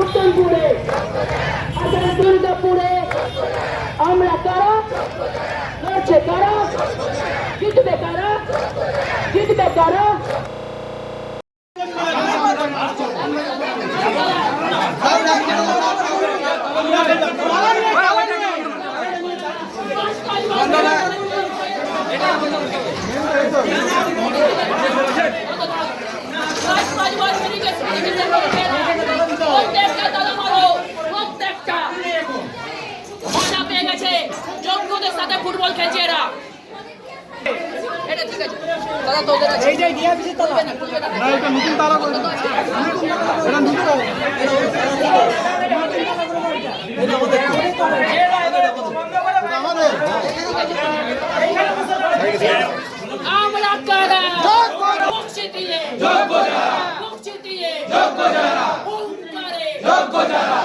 উত্তমপুরে আসান দুর্গাপুরে আমরা কারা লড়ছে কারা জিতবে কারা জিতবে কারা ফুটবল খেলছে এরা। নতুন তারা আমরা কারা মুক্তি দিয়ে যোগ্য যারা মুক্তি দিয়ে যোগ্য যারা ওঙ্কারে যোগ্য যারা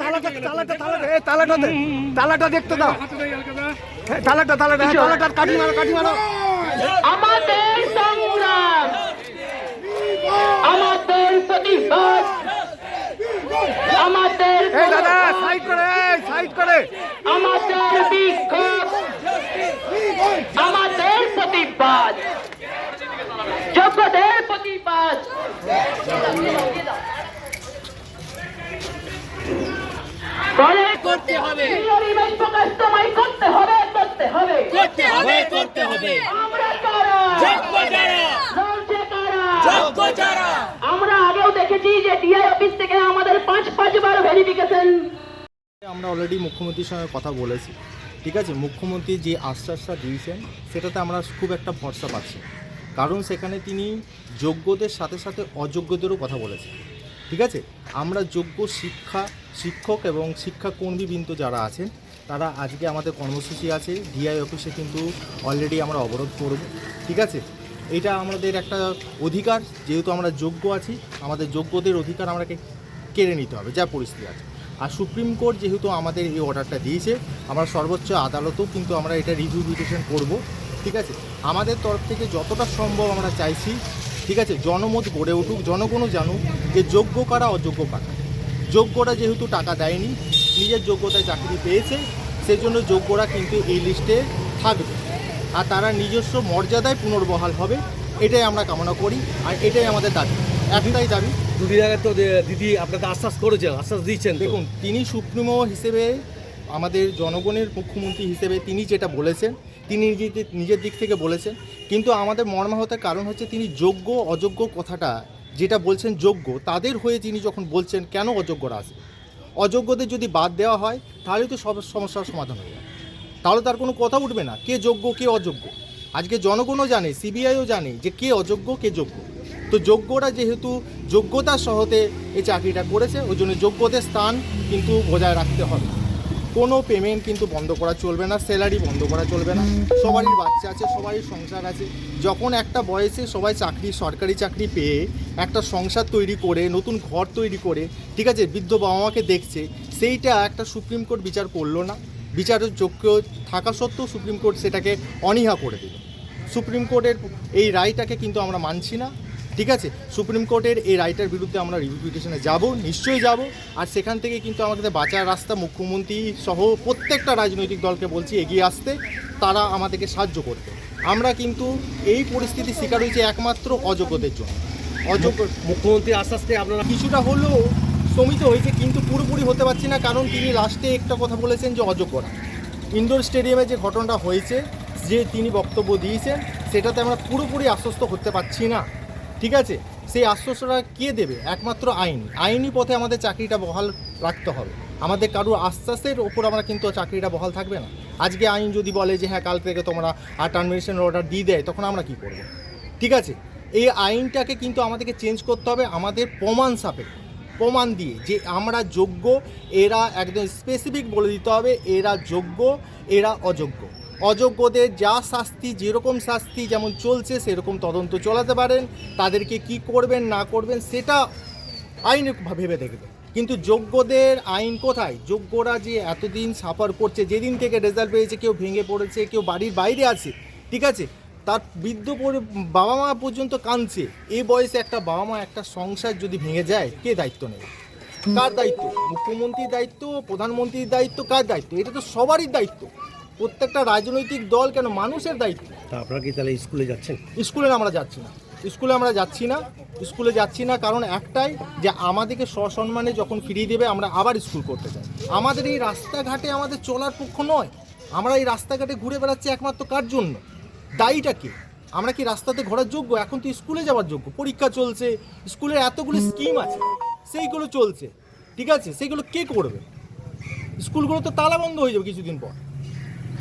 তালাটা তালাটা তালাটা এ দে তালাটা দেখতে দাও। তালাটা তালাটা তালাটা কাটি মারো কাটি মারো। আমাদের সংগ্রাম আমাদের প্রতিবাদ আমাদের এই দাদা সাইড করে সাইড করে। আমাদের বিক্ষোভ আমাদের প্রতিবাদ। যোগ্যদের বলে করতে হবে। করতে হবে করতে হবে। করতে হবে করতে হবে। আমরা আমরা আগেও দেখেছি যে ডিআই অফিস থেকে আমাদের পাঁচ পাঁচবার ভেরিফিকেশন আমরা অলরেডি মুখ্যমন্ত্রীর সঙ্গে কথা বলেছি। ঠিক আছে? মুখ্যমন্ত্রী যে আশ্বাসটা দিয়েছেন সেটাতে আমরা খুব একটা ভরসা পাচ্ছি কারণ সেখানে তিনি যোগ্যদের সাথে সাথে অযোগ্যদেরও কথা বলেছেন। ঠিক আছে? আমরা যোগ্য শিক্ষা, শিক্ষক এবং শিক্ষাকর্মীবৃন্দ যারা আছেন, তারা আজকে আমাদের কর্মসূচি আছে। ডিআই অফিসে কিন্তু অলরেডি আমরা অবরোধ করব। ঠিক আছে? এটা আমাদের একটা অধিকার। যেহেতু আমরা যোগ্য আছি, আমাদের যোগ্যদের অধিকার আমাকে কেড়ে নিতে হবে। যা পরিস্থিতি আছে। আর সুপ্রিম কোর্ট যেহেতু আমাদের এই অর্ডারটা দিয়েছে, আমরা সর্বোচ্চ আদালতেও কিন্তু আমরা এটা রিভিউ পিটিশন করব। ঠিক আছে? আমাদের তরফ থেকে যতটা সম্ভব আমরা চাইছি ঠিক আছে জনমত গড়ে উঠুক জনগণও জানুক যে যোগ্য কারা অযোগ্য কারা। যোগ্যরা যেহেতু টাকা দেয়নি নিজের যোগ্যতায় চাকরি পেয়েছে সেজন্য যোগ্যরা কিন্তু এই লিস্টে থাকবে। আর তারা নিজস্ব মর্যাদায় পুনর্বহাল হবে এটাই আমরা কামনা করি আর এটাই আমাদের দাবি। একটাই দাবি। দুদিন আগে তো দিদি আপনাকে আশ্বাস করেছেন আশ্বাস দিয়েছেন। দেখুন তিনি সুপ্রিমো হিসেবে আমাদের জনগণের মুখ্যমন্ত্রী হিসেবে তিনি যেটা বলেছেন, তিনি নিজে নিজের দিক থেকে বলেছেন। কিন্তু আমাদের মর্মাহতার কারণ হচ্ছে তিনি যোগ্য, অযোগ্য কথাটা যেটা বলছেন যোগ্য, তাদের হয়ে তিনি যখন বলছেন, কেন অযোগ্যরা আসে অযোগ্যদের যদি বাদ দেওয়া হয়, তাহলে তো সব সমস্যার সমাধান হয়ে যাবে। তাহলে তার কোনো কথা উঠবে না, কে যোগ্য, কে অযোগ্য। আজকে জনগণও জানে, সিবিআইও জানে যে কে অযোগ্য, কে যোগ্য। তো যোগ্যরা যেহেতু যোগ্যতার সহতে এই চাকরিটা করেছে, ওই জন্য যোগ্যদের স্থান কিন্তু বজায় রাখতে হবে। কোনো পেমেন্ট কিন্তু বন্ধ করা চলবে না স্যালারি বন্ধ করা চলবে না। সবারই বাচ্চা আছে, সবারই সংসার আছে। যখন একটা বয়সে সবাই চাকরি, সরকারি চাকরি পেয়ে একটা সংসার তৈরি করে, নতুন ঘর তৈরি করে, ঠিক আছে, বৃদ্ধ বাবা মাকে দেখছে, সেইটা একটা সুপ্রিম কোর্ট বিচার করল না। বিচারের যোগ্য থাকা সত্ত্বেও সুপ্রিম কোর্ট সেটাকে অনীহা করে দিল। সুপ্রিম কোর্টের এই রায়টাকে কিন্তু আমরা মানছি না। ঠিক আছে? সুপ্রিম কোর্টের এই রায়টার বিরুদ্ধে আমরা রিভিউ পিটিশনে যাব নিশ্চয়ই যাব। আর সেখান থেকে কিন্তু আমাদের বাঁচার রাস্তা মুখ্যমন্ত্রী সহ প্রত্যেকটা রাজনৈতিক দলকে বলছি এগিয়ে আসতে তারা আমাদেরকে সাহায্য করতে আমরা কিন্তু এই পরিস্থিতি শিকার হয়েছে একমাত্র অযোগ্যদের জন্য। অযোগ্য মুখ্যমন্ত্রী পেয়ে আপনারা কিছুটা হলেও শমিত হয়েছে কিন্তু পুরোপুরি হতে পারছি না কারণ তিনি লাস্টে একটা কথা বলেছেন যে অযোগ্যরা। ইনডোর স্টেডিয়ামে যে ঘটনাটা হয়েছে যে তিনি বক্তব্য দিয়েছেন সেটাতে আমরা পুরোপুরি আশ্বস্ত করতে পারছি না। ঠিক আছে? সেই আশ্বস্তটা কে দেবে? একমাত্র আইন। আইনি পথে আমাদের চাকরিটা বহাল রাখতে হবে। আমাদের কারোর আশ্বাসের ওপর আমরা কিন্তু চাকরিটা বহাল থাকবে না। আজকে আইন যদি বলে যে হ্যাঁ কাল থেকে তোমরা আর অর্ডার দিয়ে দেয়, তখন আমরা কি করব? ঠিক আছে? এই আইনটাকে কিন্তু আমাদেরকে চেঞ্জ করতে হবে আমাদের প্রমাণ সাপেক্ষ। প্রমাণ দিয়ে যে আমরা যোগ্য, এরা একদম স্পেসিফিক বলে দিতে হবে, এরা যোগ্য, এরা অযোগ্য। অযোগ্যদের যা শাস্তি, যেরকম শাস্তি যেমন চলছে, সেরকম তদন্ত চলাতে পারেন। তাদেরকে কি করবেন, না করবেন, সেটা আইন ভেবে দেখবে কিন্তু যোগ্যদের আইন কোথায়? যোগ্যরা যে এতদিন সাফার করছে, যেদিন থেকে রেজাল্ট পেয়েছে, কেউ ভেঙে পড়েছে, কেউ বাড়ির বাইরে আছে, ঠিক আছে? তার বৃদ্ধ বাবা মা পর্যন্ত কাঁদছে। এই বয়সে একটা বাবা মা একটা সংসার যদি ভেঙে যায়, কে দায়িত্ব নেবে? কার দায়িত্ব? মুখ্যমন্ত্রীর দায়িত্ব, প্রধানমন্ত্রীর দায়িত্ব, কার দায়িত্ব? এটা তো সবারই দায়িত্ব। প্রত্যেকটা রাজনৈতিক দল কেন মানুষের দায়িত্ব? তা আপনারা কি তাহলে স্কুলে যাচ্ছেন? স্কুলে আমরা যাচ্ছি না। স্কুলে আমরা যাচ্ছি না। স্কুলে যাচ্ছি না কারণ একটাই যে আমাদেরকে সসম্মানে যখন ফিরিয়ে দেবে আমরা আবার স্কুল করতে চাই আমাদের এই রাস্তাঘাটে আমাদের চলার পক্ষ নয়। আমরা এই রাস্তাঘাটে ঘুরে বেড়াচ্ছি একমাত্র কার জন্য? দায়ীটা কে? আমরা কি রাস্তাতে ঘোরার যোগ্য? এখন তো স্কুলে যাওয়ার যোগ্য। পরীক্ষা চলছে স্কুলের এতগুলো স্কিম আছে সেইগুলো চলছে। ঠিক আছে? সেইগুলো কে করবে? স্কুলগুলো তো তালা বন্ধ হয়ে যাবে কিছুদিন পর।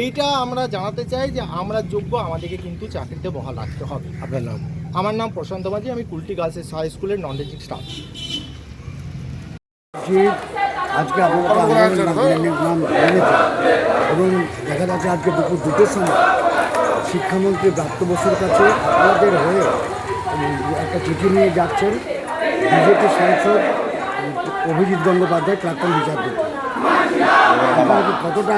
এইটা আমরা জানাতে চাই যে আমরা যোগ্য আমাদেরকে কিন্তু চাকরিতে বহাল রাখতে হবে। আপনার নাম? আমার নাম প্রশান্ত মাঝি আমি কুলটি গার্লস হাই স্কুলের নন টিচিং স্টাফ আজকে নাম নাম এবং দেখা যাচ্ছে আজকে দুপুর দুটোর সময় শিক্ষামন্ত্রী ব্রাত্য বসুর কাছে আমাদের হয়ে একটা চিঠি নিয়ে যাচ্ছেন বিজেপি সাংসদ অভিজিৎ গঙ্গোপাধ্যায় প্রাক্তন বিচারপতি। কতটা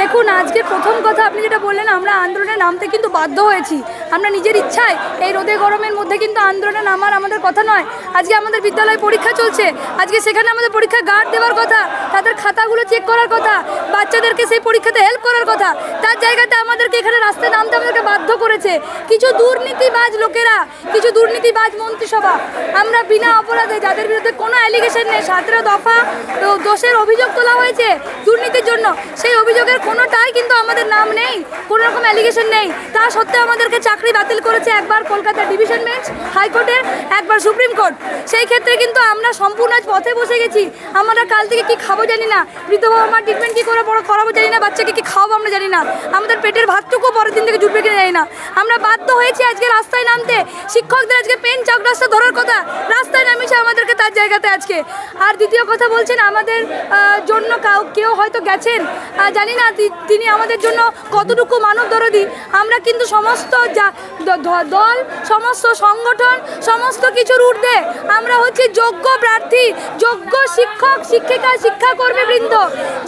দেখুন আজকে প্রথম কথা আপনি যেটা বললেন আমরা আন্দোলনে নামতে কিন্তু বাধ্য হয়েছি। আমরা নিজের ইচ্ছায় এই রোদে গরমের মধ্যে কিন্তু আন্দোলনে নামার আমাদের কথা নয়। আজকে আমাদের বিদ্যালয়ে পরীক্ষা চলছে। আজকে সেখানে আমাদের পরীক্ষা গার্ড দেওয়ার কথা, তাদের খাতাগুলো চেক করার কথা, বাচ্চাদেরকে সেই পরীক্ষাতে হেল্প করার কথা। তার জায়গাতে আমাদেরকে এখানে রাস্তায় নামতে আমাদেরকে বাধ্য করেছে। কিছু দুর্নীতিবাজ লোকেরা, কিছু দুর্নীতিবাজ মন্ত্রিসভা। আমরা বিনা অপরাধে যাদের বিরুদ্ধে কোনো অ্যালিগেশন নেই সতেরো দফা দোষের অভিযোগ তোলা হয়েছে দুর্নীতির জন্য। সেই অভিযোগের কোনোটাই কিন্তু আমাদের নাম নেই, কোনো রকম অ্যালিগেশন নেই। তা সত্ত্বেও আমাদেরকে চাকরি বাতিল করেছে একবার কলকাতা ডিভিশন বেঞ্চ হাইকোর্টের একবার সুপ্রিম কোর্ট। সেই ক্ষেত্রে কিন্তু আমরা সম্পূর্ণ আজ পথে বসে গেছি। আমরা কাল থেকে কি খাব জানি না। বৃদ্ধ বাবা মার ট্রিটমেন্ট কি করে বড় করাবো জানি না। বাচ্চাকে কি খাওয়াবো আমরা জানি না। আমাদের পেটের ভাতটুকু পরের দিন থেকে জুটবে কিনা জানি না। আমরা বাধ্য হয়েছি আজকে রাস্তায় নামতে। শিক্ষকদের আজকে পেন চাক রাস্তা ধরার কথা। রাস্তায় নামিয়েছে আমাদেরকে তার জায়গাতে আজকে। আর দ্বিতীয় কথা বলছেন, আমাদের জন্য কাউ কেউ হয়তো গেছেন। জানি না তিনি আমাদের জন্য কতটুকু মানব দরদি আমরা কিন্তু সমস্ত যা দল, সমস্ত সংগঠন, সমস্ত কিছুর ঊর্ধ্বে। আমরা হচ্ছে যোগ্য প্রার্থী, যোগ্য শিক্ষক, শিক্ষিকা, শিক্ষাকর্মী বৃন্দ।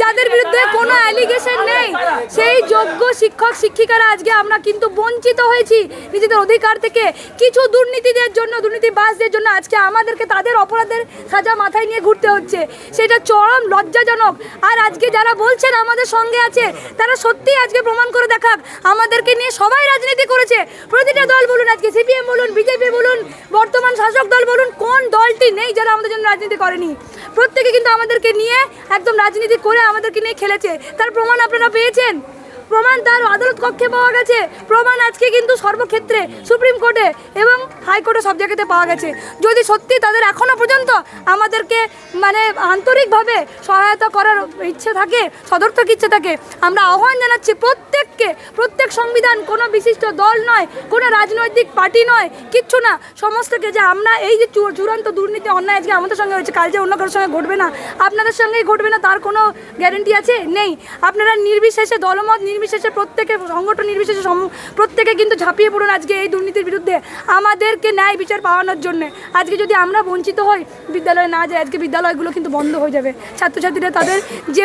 যাদের বিরুদ্ধে কোনো অ্যালিগেশন নেই, সেই যোগ্য শিক্ষক, শিক্ষিকারা আজকে আমরা কিন্তু বঞ্চিত হয়েছি নিজেদের অধিকার থেকে। কিছু দুর্নীতিদের জন্য, দুর্নীতিবাজদের জন্য আজকে আমাদেরকে তাদের অপরাধের সাজা মাথায় নিয়ে ঘুরতে হচ্ছে। সেটা চরম লজ্জাজনক। আর আজকে যারা বলছেন আমাদের সঙ্গে আছে, তারা সত্যি আজকে প্রমাণ করে দেখাক। আমাদেরকে নিয়ে সবাই রাজনীতি করেছে। প্রতিটা দল বলুন, আজকে সিপিএম বলুন, বিজেপি বলুন, বর্তমান শাসক দল বলুন, কোন দলটি নেই যারা আমাদের জন্য রাজনীতি করেনি? প্রত্যেকে কিন্তু আমাদেরকে নিয়ে একদম রাজনীতি করে আমাদেরকে নিয়ে খেলেছে। তার প্রমাণ আপনারা পেয়েছেন? প্রমাণ তার আদালত কক্ষে পাওয়া গেছে। প্রমাণ আজকে কিন্তু সর্বক্ষেত্রে সুপ্রিম কোর্টে এবং হাইকোর্টে সব জায়গাতে পাওয়া গেছে। যদি সত্যি তাদের এখনও পর্যন্ত আমাদেরকে মানে আন্তরিকভাবে সহায়তা করার ইচ্ছে থাকে, সদর্থক ইচ্ছে থাকে, আমরা আহ্বান জানাচ্ছি প্রত্যেক প্রত্যেককে প্রত্যেক সংবিধান কোনো বিশিষ্ট দল নয়, কোনো রাজনৈতিক পার্টি নয়, কিচ্ছু না। সমস্তকে যে আমরা এই যে চূড়ান্ত দুর্নীতি, অন্যায় আজকে আমাদের সঙ্গে হয়েছে, কাল যে অন্য কারোর সঙ্গে ঘটবে না, আপনাদের সঙ্গেই ঘটবে না, তার কোনো গ্যারেন্টি আছে? নেই। আপনারা নির্বিশেষে দলমত, নির্বিশেষে প্রত্যেকে, সংগঠন নির্বিশেষে প্রত্যেকে কিন্তু ঝাঁপিয়ে পড়ুন আজকে এই দুর্নীতির বিরুদ্ধে। আমাদেরকে ন্যায় বিচার পাওয়ানোর জন্য। আজকে যদি আমরা বঞ্চিত হই, বিদ্যালয়ে না যাই আজকে বিদ্যালয়গুলো কিন্তু বন্ধ হয়ে যাবে। ছাত্রছাত্রীরা তাদের যে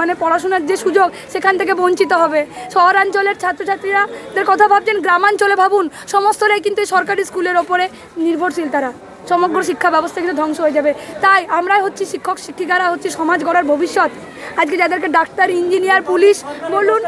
মানে পড়াশোনার যে সুযোগ, সেখান থেকে বঞ্চিত হবে। শহরাঞ্চলের ছাত্রছাত্রীরা দের কথা ভাবছেন, গ্রামাঞ্চলে ভাবুন, সমস্তরাই কিন্তু সরকারি স্কুলের ওপরে নির্ভরশীল তারা। সমগ্র শিক্ষা ব্যবস্থা কিন্তু ধ্বংস হয়ে যাবে। তাই আমরাই হচ্ছি শিক্ষক, শিক্ষিকারা হচ্ছে সমাজ গড়ার ভবিষ্যৎ। আজকে যাদেরকে ডাক্তার, ইঞ্জিনিয়ার, পুলিশ বলুন,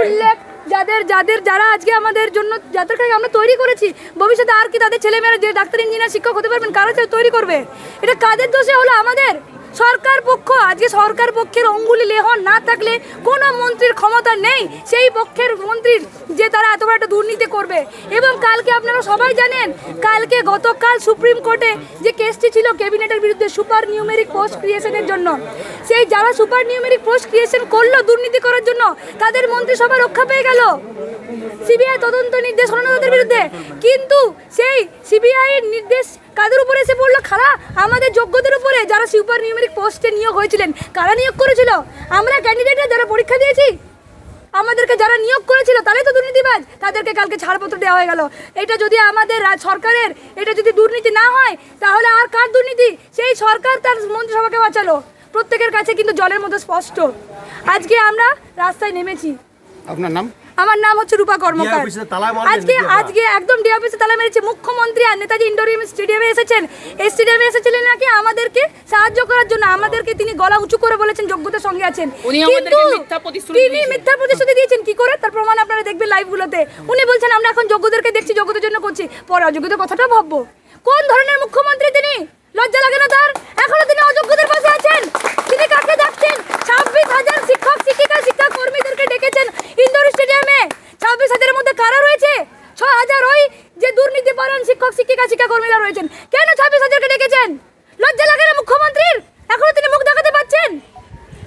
উল্লেখ, যাদের যাদের, যারা আজকে আমাদের জন্য, যাদেরকে আমরা তৈরি করেছি, ভবিষ্যতে আর কি তাদের ছেলেমেয়েরা যে ডাক্তার, ইঞ্জিনিয়ার, শিক্ষক হতে পারবেন, কারা তৈরি করবে? এটা কাদের দোষে হলো আমাদের? সরকার পক্ষ, আজকে সরকার পক্ষের অঙ্গুলি লেহন না থাকলে কোনো মন্ত্রীর ক্ষমতা নেই। সেই পক্ষের মন্ত্রীর যে তারা এত বড় একটা দুর্নীতি করবে। এবং কালকে আপনারা সবাই জানেন, কালকে গতকাল সুপ্রিম কোর্টে যে কেসটি ছিল, ক্যাবিনেটের বিরুদ্ধে সুপার নিউমেরিক পোস্ট ক্রিয়েশনের জন্য। সেই যারা সুপার নিউমেরিক পোস্ট ক্রিয়েশন করল দুর্নীতি করার জন্য, তাদের মন্ত্রিসভা রক্ষা পেয়ে গেল। সিবিআই তদন্ত নির্দেশ তাদের বিরুদ্ধে। কিন্তু সেই সিবিআই এর নির্দেশ কাদের উপরে এসে পড়ল খারা আমাদের যোগ্যদের উপরে যারা সুপার নিউমেরিক পোস্টে নিয়োগ হয়েছিলেন, কারা নিয়োগ করেছিল? আমরা ক্যান্ডিডেটরা যারা পরীক্ষা দিয়েছি, আমাদেরকে যারা নিয়োগ করেছিল, তারাই তো দুর্নীতিবাজ। তাদেরকে কালকে ছাড়পত্র দেওয়া হয়ে গেল। এটা যদি আমাদের সরকারের, এটা যদি দুর্নীতি না হয়, তাহলে আর কার দুর্নীতি? সেই সরকার তার মন্ত্রিসভাকে বাঁচালো। প্রত্যেকের কাছে কিন্তু জলের মতো স্পষ্ট। আজকে আমরা রাস্তায় নেমেছি। আপনার নাম? আমার নাম হচ্ছে রূপা কর্মকার। আজকে আজকে একদম ডি অফিসে তালা মেরেছে মুখ্যমন্ত্রী আর নেতাজি ইন্ডোর স্টেডিয়ামে এসেছেন। এই স্টেডিয়ামে এসেছিলেন নাকি আমাদেরকে সাহায্য করার জন্য? আমাদেরকে তিনি গলা উঁচু করে বলেছেন যোগ্যতার সঙ্গে আছেন। কিন্তু মিথ্যা তিনি। মিথ্যা প্রতিশ্রুতি দিয়েছেন কি করে? তার প্রমাণ আপনারা দেখবেন লাইভগুলোতে উনি বলছেন আমরা এখন যোগ্যদেরকে দেখছি যোগ্যতার জন্য করছি। পরে অযোগ্যদের কথাটা ভাববো। কোন ধরনের মুখ্যমন্ত্রী তিনি? লজ্জা লাগে না তার? এখনও তিনি অযোগ্যদের পাশে আছেন। তিনি কাকে ডাকছেন ছাব্বিশ হাজার শিক্ষক, শিক্ষিকা, শিক্ষা কর্মীদেরকে ডেকেছেন ইন্দোর স্টেডিয়ামে। ছাব্বিশ হাজারের মধ্যে কারা রয়েছে? ছ হাজার ওই যে দুর্নীতি পরায়ণ শিক্ষক, শিক্ষিকা শিক্ষা কর্মীরা রয়েছেন। কেন ছাব্বিশ হাজারকে ডেকেছেন? লজ্জা লাগে না মুখ্যমন্ত্রীর? এখনও তিনি মুখ পাচ্ছেন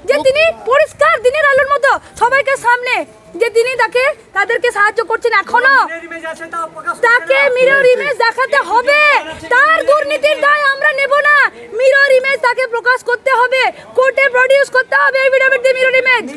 যে তিনি পরিষ্কার দিনের আলোর মতো সবাইকে সামনে যে তিনি তাকে তাদেরকে সাহায্য করছেন এখনও। তাকে মিরর ইমেজ দেখাতে হবে। তার দুর্নীতির দায় আমরা নেব না। মিরর ইমেজ তাকে প্রকাশ করতে হবে। কোর্টে প্রডিউস করতে হবে এভিডেভিট দিয়ে মিরর ইমেজ